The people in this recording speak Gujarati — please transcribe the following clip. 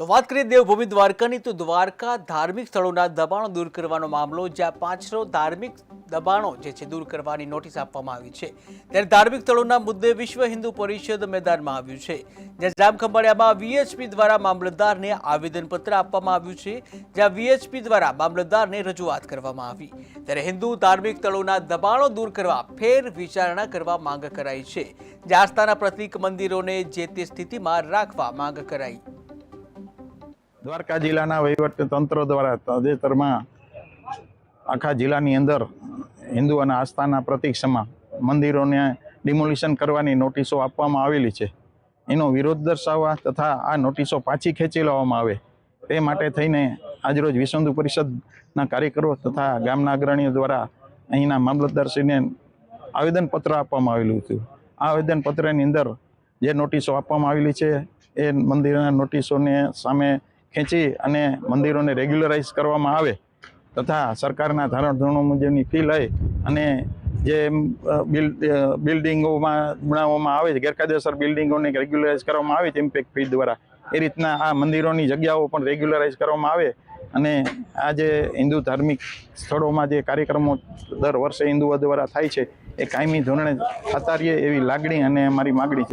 તો વાત કરીએ દેવભૂમિ દ્વારકાની, તો દ્વારકા ધાર્મિક સ્થળોના દબાણો દૂર કરવાનો મામલો, જ્યાં પાંચસો ધાર્મિક દબાણો જે છે દૂર કરવાની નોટિસ આપવામાં આવી છે. ત્યારે ધાર્મિક સ્થળોના મુદ્દે વિશ્વ હિન્દુ પરિષદ મેદાનમાં આવ્યું છે. જ્યાં જામખંભાળિયામાં વીએચપી દ્વારા મામલતદારને આવેદનપત્ર આપવામાં આવ્યું છે, જ્યાં વીએચપી દ્વારા મામલતદારને રજૂઆત કરવામાં આવી. ત્યારે હિન્દુ ધાર્મિક સ્થળોના દબાણો દૂર કરવા ફેર વિચારણા કરવા માંગ કરાઈ છે. જ્યાં આસ્થાના પ્રતિક મંદિરોને જે તે સ્થિતિમાં રાખવા માંગ કરાઈ દ્વારકા જિલ્લાના તંત્ર દ્વારા તાજેતરમાં આખા જિલ્લાની અંદર હિન્દુ અને આસ્થાના પ્રતિક્ષમાં મંદિરોને ડિમોલિશન કરવાની નોટિસો આપવામાં આવેલી છે. એનો વિરોધ દર્શાવવા તથા આ નોટિસો પાછી ખેંચી લેવામાં આવે તે માટે થઈને આજરોજ વિશ્વ પરિષદના કાર્યકરો તથા ગામના અગ્રણીઓ દ્વારા અહીંના મામલતદારશ્રીને આવેદનપત્ર આપવામાં આવેલું હતું. આ આવેદનપત્રની અંદર જે નોટિસો આપવામાં આવેલી છે એ મંદિરના નોટિસોને સામે ખેંચી અને મંદિરોને રેગ્યુલરાઇઝ કરવામાં આવે તથા સરકારના ધારણ મુજબની ફી લઈ અને જે બિલ- બિલ્ડિંગોમાં બનાવવામાં આવે છે ગેરકાયદેસર બિલ્ડિંગોને રેગ્યુલરાઇઝ કરવામાં આવે છે ઇમ્પેક્ટ ફી દ્વારા. એ રીતના આ મંદિરોની જગ્યાઓ પણ રેગ્યુલરાઇઝ કરવામાં આવે અને આ જે હિન્દુ ધાર્મિક સ્થળોમાં જે કાર્યક્રમો દર વર્ષે હિન્દુઓ દ્વારા થાય છે, એ કાયમી ધોરણે થતા એવી લાગણી અને અમારી માગણી છે.